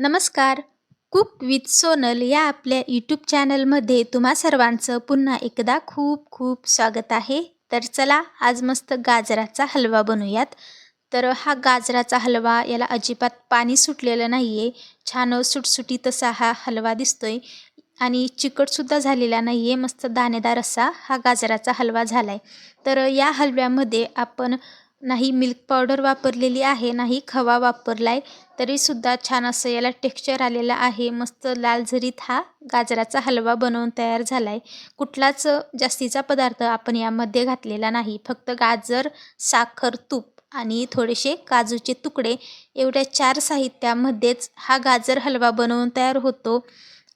नमस्कार. Cook with Sonal या आपल्या यूट्यूब चॅनलमध्ये तुम्हा सर्वांचं पुन्हा एकदा खूप खूप स्वागत आहे. तर चला आज मस्त गाजराचा हलवा बनवूयात. तर हा गाजराचा हलवा याला अजिबात पाणी सुटलेलं नाही आहे छान सुटसुटीत असा हा हलवा दिसतोय. आणि चिकटसुद्धा झालेला नाही आहे मस्त दाणेदार असा हा गाजराचा हलवा झाला आहे तर या हलव्यामध्ये आपण नाही मिल्क पावडर वापरलेली आहे नाही खवा वापरला आहे तरीसुद्धा छान असं याला टेक्स्चर आलेलं आहे. मस्त लाल झरीत हा गाजराचा हलवा बनवून तयार झाला आहे कुठलाच जास्तीचा पदार्थ आपण यामध्ये घातलेला नाही. फक्त गाजर साखर तूप आणि थोडेसे काजूचे तुकडे एवढ्या चार साहित्यामध्येच हा गाजर हलवा बनवून तयार होतो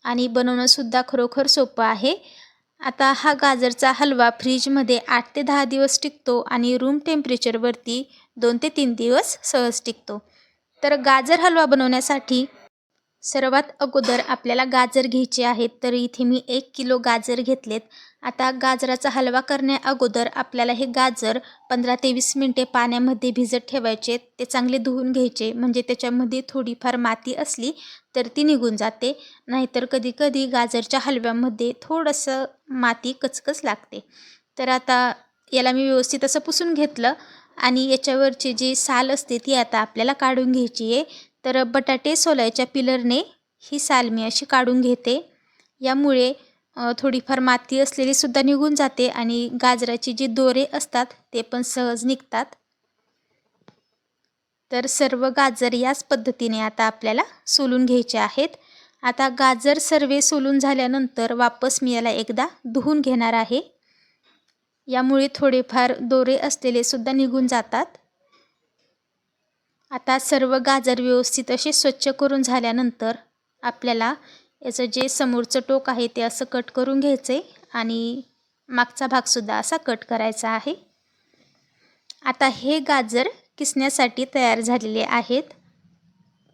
आणि बनवणंसुद्धा खरोखर सोपं आहे. आता हा गाजरचा हलवा फ्रीजमध्ये आठ ते दहा दिवस टिकतो आणि रूम टेम्परेचरवरती दोन ते तीन दिवस सहज टिकतो. तर गाजर हलवा बनवण्यासाठी सर्वात अगोदर आपल्याला गाजर घ्यायचे आहेत तर इथे मी एक किलो गाजर घेतलेत. आता गाजराचा हलवा करण्या अगोदर आपल्याला हे गाजर पंधरा ते वीस मिनटे पाण्यामध्ये भिजत ठेवायचे. ते चांगले धुवून घ्यायचे म्हणजे त्याच्यामध्ये थोडीफार माती असली तर ती निघून जाते. नाहीतर कधी कधी गाजरच्या हलव्यामध्ये थोडंसं माती कचकच लागते. तर आता याला मी व्यवस्थित असं पुसून घेतलं आणि याच्यावरची जी साल असते ती आता आपल्याला काढून घ्यायची आहे. तर बटाटे सोलायच्या पिलरने ही साल मी अशी काढून घेते. यामुळे थोडीफार माती असलेली सुद्धा निघून जाते आणि गाजराची जी दोरे असतात ते पण सहज निघतात. तर सर्व गाजर याच पद्धतीने आता आपल्याला सोलून घ्यायचे आहेत. आता गाजर सर्वे सोलून झाल्यानंतर वापस मी याला एकदा धुवून घेणार आहे. यामुळे थोडेफार दोरे असलेले सुद्धा निघून जातात. आता सर्व गाजर व्यवस्थित असे स्वच्छ करून झाल्यानंतर आपल्याला याचं जे समोरचं टोक आहे ते असं कट करून घ्यायचं आहे आणि मागचा भागसुद्धा असा कट करायचा आहे. आता हे गाजर किसण्यासाठी तयार झालेले आहेत.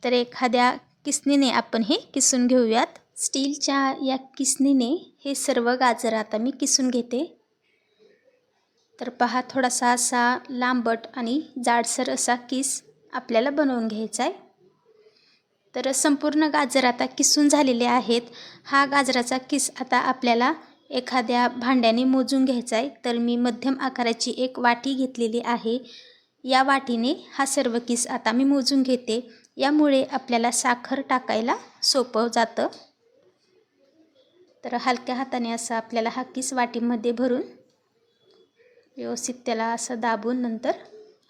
तर एखाद्या किसनीने आपण हे किसून घेऊयात. स्टीलच्या या किसनीने हे सर्व गाजर आता मी किसून घेते. तर पहा थोडासा असा लांबट आणि जाडसर असा किस आपल्याला बनवून घ्यायचा आहे. तर संपूर्ण गाजर आता किसून झालेले आहेत. हा गाजराचा किस आता आपल्याला एखाद्या भांड्याने मोजून घ्यायचा आहे. तर मी मध्यम आकाराची एक वाटी घेतलेली आहे. या वाटीने हा सर्व किस आता मी मोजून घेते. यामुळे आपल्याला साखर टाकायला सोपं जातं. तर हलक्या हाताने असं आपल्याला हा किस वाटीमध्ये भरून व्यवस्थित त्याला असं दाबून नंतर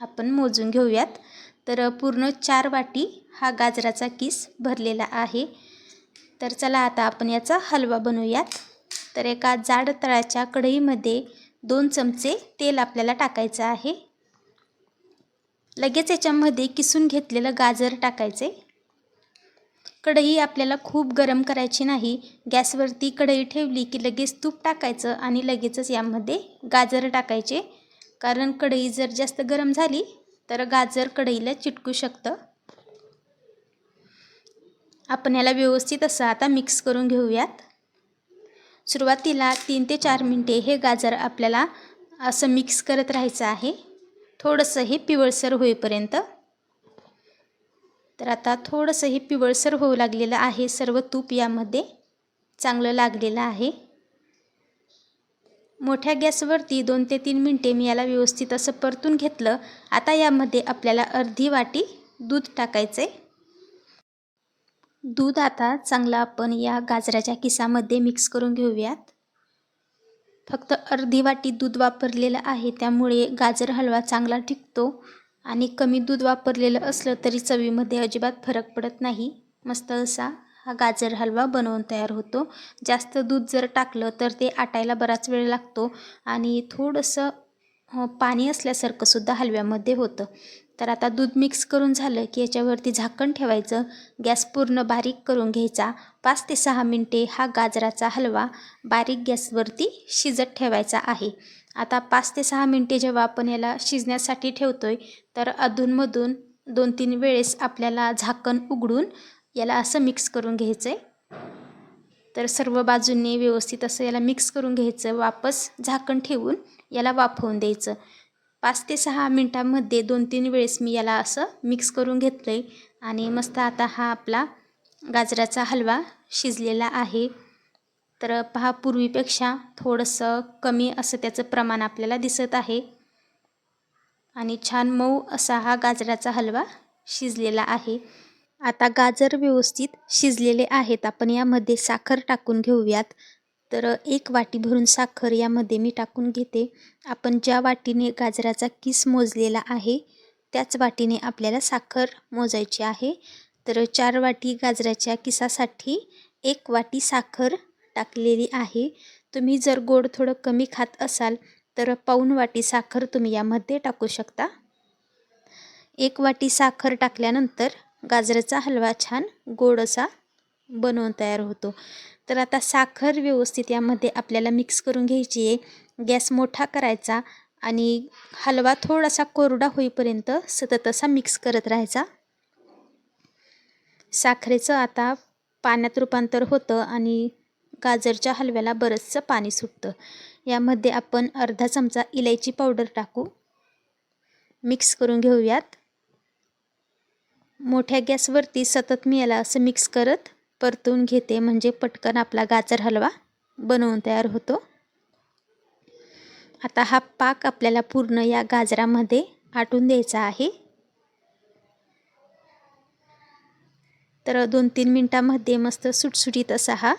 आपण मोजून घेऊयात. तर पूर्ण चार वाटी हा गाजराचा किस भरलेला आहे. तर चला आता आपण याचा हलवा बनवूयात. तर एका जाड तळाच्या कढईमध्ये दोन चमचे तेल आपल्याला टाकायचं आहे. लगेच याच्यामध्ये किसून घेतलेलं गाजर टाकायचे. कढई आपल्याला खूप गरम करायची नाही. गॅसवरती कढई ठेवली की लगेच तूप टाकायचं आणि लगेचच यामध्ये गाजर टाकायचे. कारण कढई जर जास्त गरम झाली तर गाजर कढईला चिटकू शकतं. आपण याला व्यवस्थित असं आता मिक्स करून घेऊयात. सुरुवातीला तीन ते चार मिनटे हे गाजर आपल्याला असं मिक्स करत राहायचं आहे. थोडंसं हे पिवळसर होईपर्यंत. तर आता थोडंसं हे पिवळसर होऊ लागलेलं आहे. सर्व तूप यामध्ये चांगलं लागलेलं आहे. मोठ्या गॅसवरती दोन ते तीन मिनटे मी याला व्यवस्थित असं परतून घेतलं. आता यामध्ये आपल्याला अर्धी वाटी दूध टाकायचं आहे दूध आता चांगलं आपण या गाजराच्या किसामध्ये मिक्स करून घेऊयात. फक्त अर्धी वाटी दूध वापरलेलं आहे त्यामुळे गाजर हलवा चांगला टिकतो आणि कमी दूध वापरलेलं असलं तरी चवीमध्ये अजिबात फरक पडत नाही. मस्त असा हा गाजर हलवा बनवून तयार होतो. जास्त दूध जर टाकलं तर ते आटायला बराच वेळ लागतो आणि थोडंसं पाणी असल्यासारखंसुद्धा हलव्यामध्ये होतं. तर आता दूध मिक्स करून झालं की याच्यावरती झाकण ठेवायचं. गॅस पूर्ण बारीक करून घ्यायचा. पाच ते सहा मिनटे हा गाजराचा हलवा बारीक गॅसवरती शिजत ठेवायचा आहे. आता पाच ते सहा मिनटे जेव्हा आपण याला शिजण्यासाठी ठेवतो आहे तर अधूनमधून दोन तीन वेळेस आपल्याला झाकण उघडून याला असं मिक्स करून घ्यायचं आहे तर सर्व बाजूंनी व्यवस्थित असं याला मिक्स करून घ्यायचं. वापस झाकण ठेवून याला वाफवून द्यायचं. पाच ते सहा मिनटामध्ये दोन तीन वेळेस मी याला असं मिक्स करून घेतलं आहे आणि मस्त आता हा आपला गाजराचा हलवा शिजलेला आहे. तर पहा पूर्वीपेक्षा थोडंसं कमी असं त्याचं प्रमाण आपल्याला दिसत आहे. आणि छान मऊ असा हा गाजराचा हलवा शिजलेला आहे. आता गाजर व्यवस्थित शिजलेले आहेत. आपण यामध्ये साखर टाकून घेऊयात. तर एक वाटी भरून साखर यामध्ये मी टाकून घेते. आपण ज्या वाटीने गाजराचा किस मोजलेला आहे त्याच वाटीने आपल्याला साखर मोजायची आहे. तर चार वाटी गाजराच्या किसासाठी एक वाटी साखर टाकलेली आहे. तुम्ही जर गोड थोडं कमी खात असाल तर पाऊन वाटी साखर तुम्ही यामध्ये टाकू शकता. एक वाटी साखर टाकल्यानंतर गाजराचा हलवा छान गोड असा बनवून तयार होतो. तर आता साखर व्यवस्थित यामध्ये आपल्याला मिक्स करून घ्यायची आहे. गॅस मोठा करायचा आणि हलवा थोडासा कोरडा होईपर्यंत सतत असा मिक्स करत राहायचा. साखरेचं आता पाण्यात रूपांतर होतं आणि गाजरच्या हलव्याला बरंचसं पाणी सुटतं. यामध्ये आपण अर्धा चमचा इलायची पावडर टाकू. मिक्स करून घेऊयात. मोठ्या गॅसवरती सतत मी याला असं मिक्स करत परतून घेते. म्हणजे पटकन आपला गाजर हलवा बनवून तयार होतो. आता हा पाक आपल्याला पूर्ण या गाजरामध्ये आटून द्यायचा आहे. तर दोन तीन मिनटामध्ये मस्त सुटसुटीत असा हा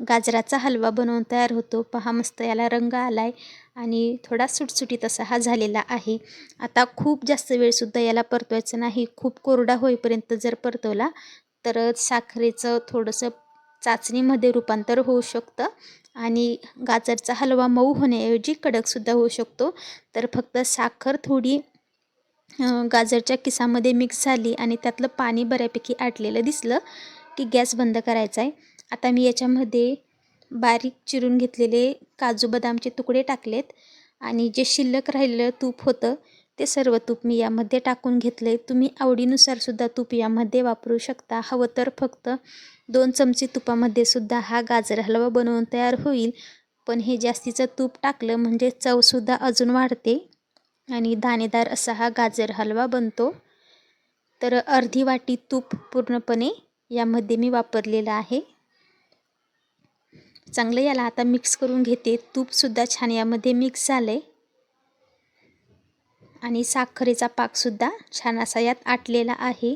गाजराचा हलवा बनवून तयार होतो. पहा मस्त याला रंग आला आहे आणि थोडा सुटसुटीत असा हा झालेला आहे. आता खूप जास्त वेळसुद्धा याला परतवायचं नाही. खूप कोरडा होईपर्यंत जर परतवला तर साखरेचं थोडंसं चाचणीमध्ये रूपांतर होऊ शकतं आणि गाजरचा हलवा मऊ होण्याऐवजी कडकसुद्धा होऊ शकतो. तर फक्त साखर थोडी गाजरच्या किसामध्ये मिक्स झाली आणि त्यातलं पाणी बऱ्यापैकी आटलेलं दिसलं की गॅस बंद करायचा आहे आता मी याच्यामध्ये बारीक चिरून घेतलेले काजू बदामचे तुकडे टाकलेत आणि जे शिल्लक राहिलेलं तूप होतं ते सर्व तूप मी यामध्ये टाकून घेतले तुम्ही आवडीनुसार सुद्धा तूप यामध्ये वापरू शकता. हवं तर फक्त दोन चमचे तुपामध्ये सुद्धा हा गाजर हलवा बनवून तयार होईल. पण हे जास्तीचं तूप टाकलं म्हणजे चवसुद्धा अजून वाढते आणि दाणेदार असा हा गाजर हलवा बनतो. तर अर्धी वाटी तूप पूर्णपणे यामध्ये मी वापरलेलं आहे. चांगलं याला आता मिक्स करून घेते. तूपसुद्धा छान यामध्ये मिक्स झालं आहे आणि साखरेचा पाकसुद्धा छान असा यात आटलेला आहे.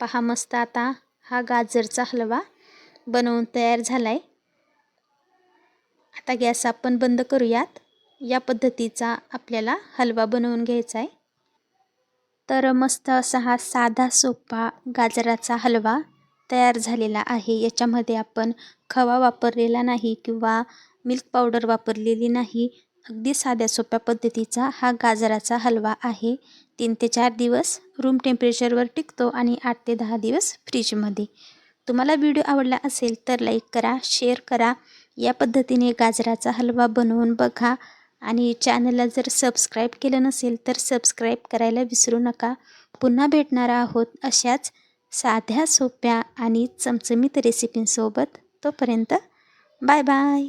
पहा मस्त आता हा गाजरचा हलवा बनवून तयार झाला आहे आता गॅस आपण बंद करूयात. या पद्धतीचा आपल्याला हलवा बनवून घ्यायचा आहे तर मस्त असा हा साधा सोपा गाजराचा हलवा तयार झालेला आहे. याच्यामध्ये आपण खवा वापरलेला नाही किंवा मिल्क पावडर वापरलेली नाही. अगदी साध्या सोप्या पद्धतीचा हा गाजराचा हलवा आहे. तीन ते चार दिवस रूम टेम्परेचरवर टिकतो आणि आठ ते दहा दिवस फ्रीजमध्ये तुम्हाला व्हिडिओ आवडला असेल तर लाईक करा शेअर करा. या पद्धतीने गाजराचा हलवा बनवून बघा. आणि चॅनलला जर सबस्क्राईब केलं नसेल तर सबस्क्राईब करायला विसरू नका. पुन्हा भेटणार आहोत अशाच साध्या सोप्या आणि चमचमीत रेसिपींसोबत तोपर्यंत बाय बाय.